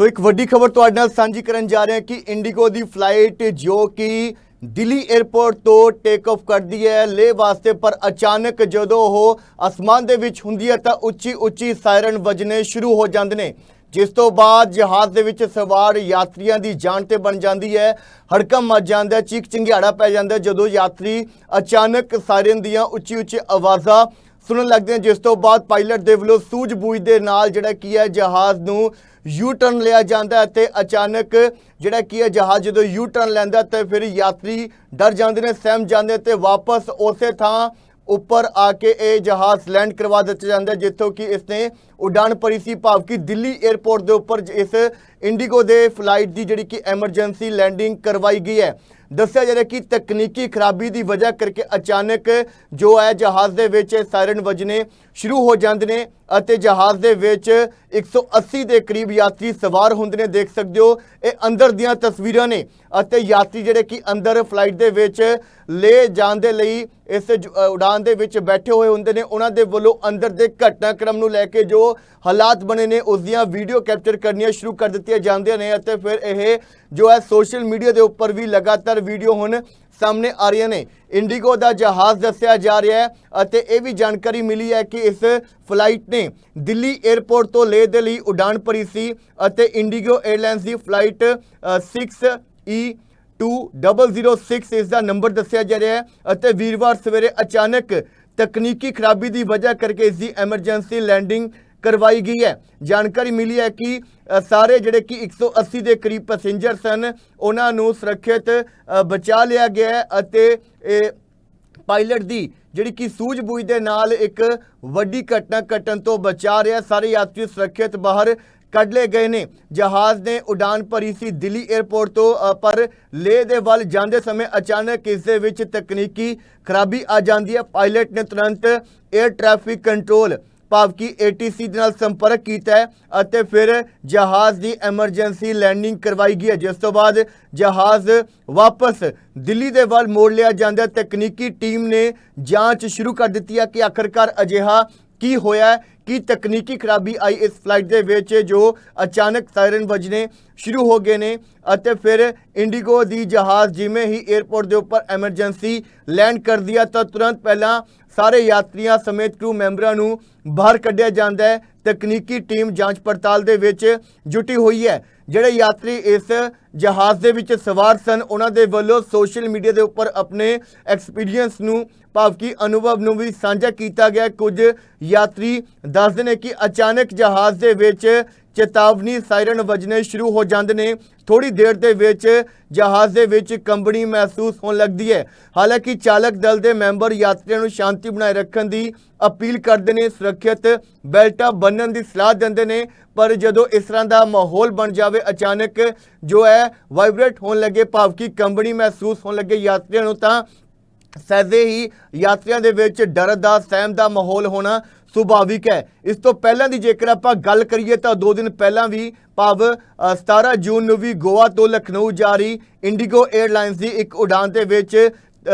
ਸੋ ਇੱਕ ਵੱਡੀ ਖਬਰ ਤੁਹਾਡੇ ਨਾਲ ਸਾਂਝੀ ਕਰਨ ਜਾ ਰਹੇ ਹਾਂ ਕਿ ਇੰਡੀਗੋ ਦੀ ਫਲਾਈਟ ਜੋ ਕਿ ਦਿੱਲੀ 에ਅਰਪੋਰਟ ਤੋਂ ਟੇਕ ਆਫ ਕਰਦੀ ਹੈ ਲੇ ਵਾਸਤੇ, ਪਰ ਅਚਾਨਕ ਜਦੋਂ ਉਹ ਅਸਮਾਨ ਦੇ ਵਿੱਚ ਹੁੰਦੀ ਹੈ ਤਾਂ ਉੱਚੀ ਉੱਚੀ ਸਾਇਰਨ ਵੱਜਣੇ ਸ਼ੁਰੂ ਹੋ ਜਾਂਦੇ ਨੇ। ਜਿਸ ਤੋਂ ਬਾਅਦ ਜਹਾਜ਼ ਦੇ ਵਿੱਚ ਸਵਾਰ ਯਾਤਰੀਆਂ ਦੀ ਜਾਨ ਤੇ ਬਣ ਜਾਂਦੀ ਹੈ ਹੜਕਮ ਮਚ ਜਾਂਦਾ ਚੀਕ ਚਿੰਗਿਆੜਾ ਪੈ ਜਾਂਦਾ ਜਦੋਂ ਯਾਤਰੀ ਅਚਾਨਕ ਸਾਇਰਨ ਦੀਆਂ ਉੱਚੀ ਉੱਚੀ ਆਵਾਜ਼ਾਂ ਸੁਣਨ ਲੱਗਦੇ ਹਨ ਜਿਸ ਤੋਂ ਬਾਅਦ ਪਾਇਲਟ ਦੇ ਵੱਲੋਂ ਸੂਝ-ਬੂਝ ਦੇ ਨਾਲ ਜਿਹੜਾ ਕੀ ਹੈ ਜਹਾਜ਼ ਨੂੰ ਯੂ ਟਰਨ ਲਿਆ ਜਾਂਦਾ ਅਤੇ ਅਚਾਨਕ ਜਿਹੜਾ ਕੀ ਹੈ ਜਹਾਜ਼ ਜਦੋਂ ਯੂ ਟਰਨ ਲੈਂਦਾ ਤੇ ਫਿਰ ਯਾਤਰੀ ਡਰ ਜਾਂਦੇ ਨੇ, ਸਹਿਮ ਜਾਂਦੇ ਤੇ ਵਾਪਸ ਉਸੇ ਥਾਂ ਉੱਪਰ ਆ ਕੇ ਇਹ ਜਹਾਜ਼ ਲੈਂਡ ਕਰਵਾ ਦਿੱਤਾ ਜਾਂਦਾ ਜਿੱਥੋਂ ਕਿ ਇਸਨੇ ਉਡਾਨ ਭਰੀ ਸੀ, ਭਾਵ ਕਿ ਦਿੱਲੀ 에ਅਰਪੋਰਟ ਦੇ ਉੱਪਰ ਜ- ਇਸ ਇੰਡੀਗੋ ਦੇ ਫਲਾਈਟ ਦੀ ਜਿਹੜੀ ਕਿ ਐਮਰਜੈਂਸੀ ਲੈਂਡਿੰਗ ਕਰਵਾਈ ਗਈ ਹੈ। ਦੱਸਿਆ ਜਾ ਰਿਹਾ ਕਿ ਤਕਨੀਕੀ ਖਰਾਬੀ ਦੀ ਵਜ੍ਹਾ ਕਰਕੇ ਅਚਾਨਕ ਜੋ ਹੈ ਜਹਾਜ਼ ਦੇ ਵਿੱਚ ਸਾਇਰਨ ਵੱਜਣੇ ਸ਼ੁਰੂ ਹੋ ਜਾਂਦੇ ਨੇ ਅਤੇ ਜਹਾਜ਼ ਦੇ ਵਿੱਚ 180 ਦੇ ਕਰੀਬ ਯਾਤਰੀ ਸਵਾਰ ਹੁੰਦੇ ਨੇ, ਦੇਖ ਸਕਦੇ ਹੋ। ਇਹ ਅੰਦਰ ਦੀਆਂ ਤਸਵੀਰਾਂ ਨੇ ਅਤੇ ਯਾਤਰੀ ਜਿਹੜੇ ਕਿ ਅੰਦਰ ਫਲਾਈਟ ਦੇ ਵਿੱਚ ਲੈ ਜਾਣ ਦੇ ਲਈ ਇਸ ਜ- ਉਡਾਨ ਦੇ ਵਿੱਚ ਬੈਠੇ ਹੋਏ ਹੁੰਦੇ ਨੇ। ਉਹਨਾਂ ਦੇ ਵੱਲੋਂ ਅੰਦਰ ਦੇ ਘਟਨਾਕ੍ਰਮ ਨੂੰ ਲੈ ਕੇ ਜੋ ਹਾਲਾਤ ਬਣੇ ਨੇ, ਉਸ ਦੀਆਂ ਵੀਡੀਓ ਕੈਪਚਰ ਕਰਨੀਆਂ ਸ਼ੁਰੂ ਕਰ ਦਿੱਤੀ ਦਿੱਤੀਆਂ ਜਾਂਦੀਆਂ ਨੇ ਅਤੇ ਫਿਰ ਇਹ ਜੋ ਹੈ ਸੋਸ਼ਲ ਮੀਡੀਆ ਦੇ ਉੱਪਰ ਵੀ ਲਗਾਤਾਰ ਵੀਡੀਓ ਹੁਣ ਸਾਹਮਣੇ ਆ ਰਹੀਆਂ ਨੇ। ਇੰਡੀਗੋ ਦਾ ਜਹਾਜ਼ ਦੱਸਿਆ ਜਾ ਰਿਹਾ ਹੈ ਅਤੇ ਇਹ ਵੀ ਜਾਣਕਾਰੀ ਮਿਲੀ ਹੈ ਕਿ ਇਸ ਫਲਾਈਟ ਨੇ ਦਿੱਲੀ 에ਅਰਪੋਰਟ ਤੋਂ ਲੇਹ ਦੇ ਲਈ ਉਡਾਣ ਭਰੀ ਸੀ ਅਤੇ ਇੰਡੀਗੋ 에ਅਰਲਾਈਨਸ ਦੀ ਫਲਾਈਟ 6E 2006 ਇਸ ਦਾ ਨੰਬਰ ਦੱਸਿਆ ਜਾ ਰਿਹਾ ਹੈ ਅਤੇ ਵੀਰਵਾਰ ਸਵੇਰੇ ਅਚਾਨਕ ਤਕਨੀਕੀ ਖਰਾਬੀ ਦੀ ਵਜ੍ਹਾ ਕਰਕੇ ਇਸ ਦੀ ਐਮਰਜੈਂਸੀ ਲੈਂਡਿੰਗ ਕਰਵਾਈ ਗਈ ਹੈ। ਜਾਣਕਾਰੀ ਮਿਲੀ ਹੈ ਕਿ ਸਾਰੇ ਜਿਹੜੇ ਕਿ 180 ਦੇ ਕਰੀਬ ਪੈਸੇਂਜਰ ਸਨ, ਉਹਨਾਂ ਨੂੰ ਸੁਰੱਖਿਅਤ ਬਚਾ ਲਿਆ ਗਿਆ ਅਤੇ, ਇਹ ਪਾਇਲਟ ਦੀ ਜਿਹੜੀ ਕਿ ਸੂਝ-ਬੂਝ ਦੇ ਨਾਲ ਇੱਕ ਵੱਡੀ ਘਟਨਾ ਘਟਣ ਤੋਂ ਬਚਾ ਰਿਹਾ ਸਾਰੇ ਯਾਤਰੀ ਸੁਰੱਖਿਅਤ ਬਾਹਰ ਕੱਢ ਲਏ ਗਏ ਨੇ। ਜਹਾਜ਼ ਨੇ ਉਡਾਨ ਭਰੀ ਸੀ ਦਿੱਲੀ 에ਅਰਪੋਰਟ ਤੋਂ ਪਰ ਲੇਹ ਦੇ ਵੱਲ ਜਾਂਦੇ ਸਮੇਂ ਅਚਾਨਕ ਇਸ ਦੇ ਵਿੱਚ ਤਕਨੀਕੀ ਖਰਾਬੀ ਆ ਜਾਂਦੀ ਹੈ। ਪਾਇਲਟ ਨੇ ਤੁਰੰਤ 에ਅਰ ਟ੍ਰੈਫਿਕ ਕੰਟਰੋਲ ਭਾਵ ਕਿ ATC ਦੇ ਨਾਲ ਸੰਪਰਕ ਕੀਤਾ ਹੈ ਅਤੇ ਫਿਰ ਜਹਾਜ਼ ਦੀ ਐਮਰਜੈਂਸੀ ਲੈਂਡਿੰਗ ਕਰਵਾਈ ਗਈ ਹੈ। ਜਿਸ ਤੋਂ ਬਾਅਦ ਜਹਾਜ਼ ਵਾਪਸ ਦਿੱਲੀ ਦੇ ਵੱਲ ਮੋੜ ਲਿਆ ਜਾਂਦਾ ਤਕਨੀਕੀ ਟੀਮ ਨੇ ਜਾਂਚ ਸ਼ੁਰੂ ਕਰ ਦਿੱਤੀ ਹੈ ਕਿ ਆਖਰਕਾਰ ਅਜਿਹਾ ਕੀ ਹੋਇਆ ਕੀ ਤਕਨੀਕੀ ਖਰਾਬੀ ਆਈ ਇਸ ਫਲਾਈਟ ਦੇ ਵਿੱਚ ਜੋ ਅਚਾਨਕ ਸਾਇਰਨ ਵੱਜਣੇ ਸ਼ੁਰੂ ਹੋ ਗਏ ਨੇ ਅਤੇ ਫਿਰ ਇੰਡੀਗੋ ਦੀ ਜਹਾਜ਼ ਜਿਵੇਂ ਹੀ 에ਅਰਪੋਰਟ ਦੇ ਉੱਪਰ ਐਮਰਜੈਂਸੀ ਲੈਂਡ ਕਰ ਦਿਆ ਤਾਂ ਤੁਰੰਤ ਪਹਿਲਾਂ ਸਾਰੇ ਯਾਤਰੀਆਂ ਸਮੇਤ ਕਰੂ ਮੈਂਬਰਾਂ ਨੂੰ ਬਾਹਰ ਕੱਢਿਆ ਜਾਂਦਾ ਹੈ। ਤਕਨੀਕੀ ਟੀਮ ਜਾਂਚ ਪੜਤਾਲ ਦੇ ਵਿੱਚ ਜੁਟੀ ਹੋਈ ਹੈ। ਜਿਹੜੇ ਯਾਤਰੀ ਇਸ ਜਹਾਜ਼ ਦੇ ਵਿੱਚ ਸਵਾਰ ਸਨ। ਉਹਨਾਂ ਦੇ ਵੱਲੋਂ ਸੋਸ਼ਲ ਮੀਡੀਆ ਦੇ ਉੱਪਰ ਆਪਣੇ ਐਕਸਪੀਰੀਅੰਸ ਨੂੰ, ਭਾਵ ਕਿ ਅਨੁਭਵ ਨੂੰ ਵੀ ਸਾਂਝਾ ਕੀਤਾ ਗਿਆ। ਕੁਝ ਯਾਤਰੀ ਦੱਸਦੇ ਨੇ ਕਿ ਅਚਾਨਕ ਜਹਾਜ਼ ਦੇ ਵਿੱਚ ਚੇਤਾਵਨੀ ਸਾਇਰਨ ਵੱਜਣੇ ਸ਼ੁਰੂ ਹੋ ਜਾਂਦੇ ਨੇ। ਥੋੜੀ ਦੇਰ ਦੇ ਵਿੱਚ ਜਹਾਜ਼ ਦੇ ਵਿੱਚ ਕੰਬਣੀ ਮਹਿਸੂਸ ਹੋਣ ਲੱਗਦੀ ਹੈ। ਹਾਲਾਂਕਿ ਚਾਲਕ ਦਲ ਦੇ ਮੈਂਬਰ ਯਾਤਰੀਆਂ ਨੂੰ ਸ਼ਾਂਤੀ ਬਣਾਏ ਰੱਖਣ ਦੀ ਅਪੀਲ ਕਰਦੇ ਨੇ। ਸੁਰੱਖਿਅਤ ਬੈਲਟਾਂ ਬੰਨਣ ਦੀ ਸਲਾਹ ਦਿੰਦੇ ਨੇ, ਪਰ ਜਦੋਂ ਇਸ ਤਰ੍ਹਾਂ ਦਾ ਮਾਹੌਲ ਬਣ ਜਾਵੇ, ਅਚਾਨਕ ਜੋ ਹੈ ਵਾਈਬ੍ਰੇਟ ਹੋਣ ਲੱਗੇ ਭਾਵ ਕਿ ਕੰਬਣੀ ਮਹਿਸੂਸ ਹੋਣ ਲੱਗੇ ਯਾਤਰੀਆਂ ਨੂੰ ਤਾਂ ਸਹਿਜੇ ਹੀ ਯਾਤਰੀਆਂ ਦੇ ਵਿੱਚ ਡਰ ਦਾ ਸਹਿਮ ਦਾ ਮਾਹੌਲ ਹੋਣਾ ਸੁਭਾਵਿਕ ਹੈ। ਇਸ ਤੋਂ ਪਹਿਲਾਂ ਦੀ ਜੇਕਰ ਆਪਾਂ ਗੱਲ ਕਰੀਏ ਤਾਂ ਦੋ ਦਿਨ ਪਹਿਲਾਂ ਵੀ ਭਾਵ ਅ, 17 ਜੂਨ ਨੂੰ ਵੀ ਗੋਆ ਤੋਂ ਲਖਨਊ ਜਾ ਰਹੀ ਇੰਡੀਗੋ 에ਅਰਲਾਈਨਸ ਦੀ ਇੱਕ ਉਡਾਨ ਦੇ ਵਿੱਚ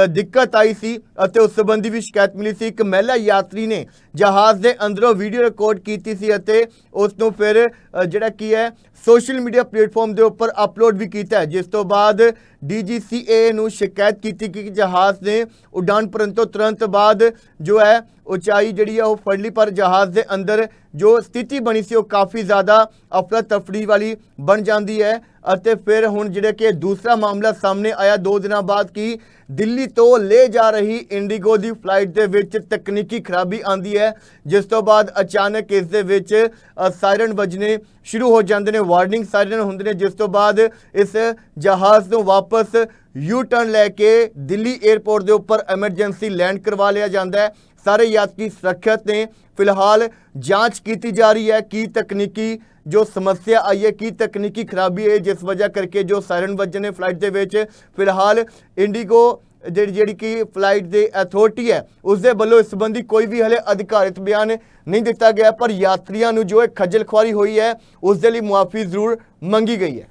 ਦਿੱਕਤ ਆਈ ਸੀ ਅਤੇ ਉਸ ਸੰਬੰਧੀ ਵੀ ਸ਼ਿਕਾਇਤ ਮਿਲੀ ਸੀ। ਇੱਕ ਮਹਿਲਾ ਯਾਤਰੀ ਨੇ ਜਹਾਜ਼ ਦੇ ਅੰਦਰੋਂ ਵੀਡੀਓ ਰਿਕਾਰਡ ਕੀਤੀ ਸੀ ਅਤੇ ਉਸ ਨੂੰ ਫਿਰ ਜਿਹੜਾ ਕੀ ਹੈ ਸੋਸ਼ਲ ਮੀਡੀਆ ਪਲੇਟਫਾਰਮ ਦੇ ਉੱਪਰ ਅਪਲੋਡ ਵੀ ਕੀਤਾ ਜਿਸ ਤੋਂ ਬਾਅਦ DGCA ਨੂੰ ਸ਼ਿਕਾਇਤ ਕੀਤੀ ਕਿ ਜਹਾਜ਼ ਨੇ ਉਡਾਨ ਭਰਨ ਤੁਰੰਤ ਬਾਅਦ ਜੋ ਹੈ, ਉਚਾਈ ਜਿਹੜੀ ਹੈ ਉਹ ਫੜ ਲਈ ਪਰ ਜਹਾਜ਼ ਦੇ ਅੰਦਰ ਜੋ ਸਥਿਤੀ ਬਣੀ ਸੀ ਉਹ ਕਾਫੀ ਜ਼ਿਆਦਾ ਅਫਰਾ ਤਫੜੀ ਵਾਲੀ ਬਣ ਜਾਂਦੀ ਹੈ। ਅਤੇ ਫਿਰ ਹੁਣ ਜਿਹੜੇ ਕਿ ਦੂਸਰਾ ਮਾਮਲਾ ਸਾਹਮਣੇ ਆਇਆ, ਦੋ ਦਿਨਾਂ ਬਾਅਦ ਕਿ ਦਿੱਲੀ ਤੋਂ ਲੈ ਜਾ ਰਹੀ ਇੰਡੀਗੋ ਦੀ ਫਲਾਈਟ ਦੇ ਵਿੱਚ ਤਕਨੀਕੀ ਖਰਾਬੀ ਆਂਦੀ ਹੈ। ਜਿਸ ਤੋਂ ਬਾਅਦ ਅਚਾਨਕ ਇਸ ਦੇ ਵਿੱਚ ਸਾਇਰਨ ਵੱਜਣੇ ਸ਼ੁਰੂ ਹੋ ਜਾਂਦੇ ਨੇ, ਵਾਰਨਿੰਗ ਸਾਇਰਨ ਹੁੰਦੇ ਨੇ, ਜਿਸ ਤੋਂ ਬਾਅਦ ਇਸ ਜਹਾਜ਼ ਨੂੰ ਵਾਪਸ ਯੂ ਟਰਨ ਲੈ ਕੇ ਦਿੱਲੀ 에ਅਰਪੋਰਟ ਦੇ ਉੱਪਰ ਐਮਰਜੈਂਸੀ ਲੈਂਡ ਕਰਵਾ ਲਿਆ ਜਾਂਦਾ ਹੈ। ਸਾਰੇ ਯਾਤਰੀ ਸੁਰੱਖਿਅਤ ਨੇ। ਫਿਲਹਾਲ ਜਾਂਚ ਕੀਤੀ ਜਾ ਰਹੀ ਹੈ ਕੀ ਤਕਨੀਕੀ ਜੋ ਸਮੱਸਿਆ ਆਈ ਹੈ, ਕੀ ਤਕਨੀਕੀ ਖਰਾਬੀ ਹੈ, ਜਿਸ ਵਜ੍ਹਾ ਕਰਕੇ ਜੋ ਸਾਇਰਨ ਵੱਜਣੇ ਫਲਾਈਟ ਦੇ ਵਿੱਚ। ਫਿਲਹਾਲ ਇੰਡੀਗੋ ਜਿਹੜੀ ਜਿਹੜੀ ਕਿ ਫਲਾਈਟ ਦੇ ਅਥਾਰਟੀ ਹੈ ਉਸ ਦੇ ਵੱਲੋਂ ਇਸ ਸੰਬੰਧੀ ਕੋਈ ਵੀ ਹਲੇ ਅਧਿਕਾਰਿਤ ਬਿਆਨ ਨਹੀਂ ਦਿੱਤਾ ਗਿਆ, ਪਰ ਯਾਤਰੀਆਂ ਨੂੰ ਜੋ ਇਹ ਖੱਜਲ ਖੁਆਰੀ ਹੋਈ ਹੈ ਉਸ ਦੇ ਲਈ ਮੁਆਫੀ ਜ਼ਰੂਰ ਮੰਗੀ ਗਈ ਹੈ।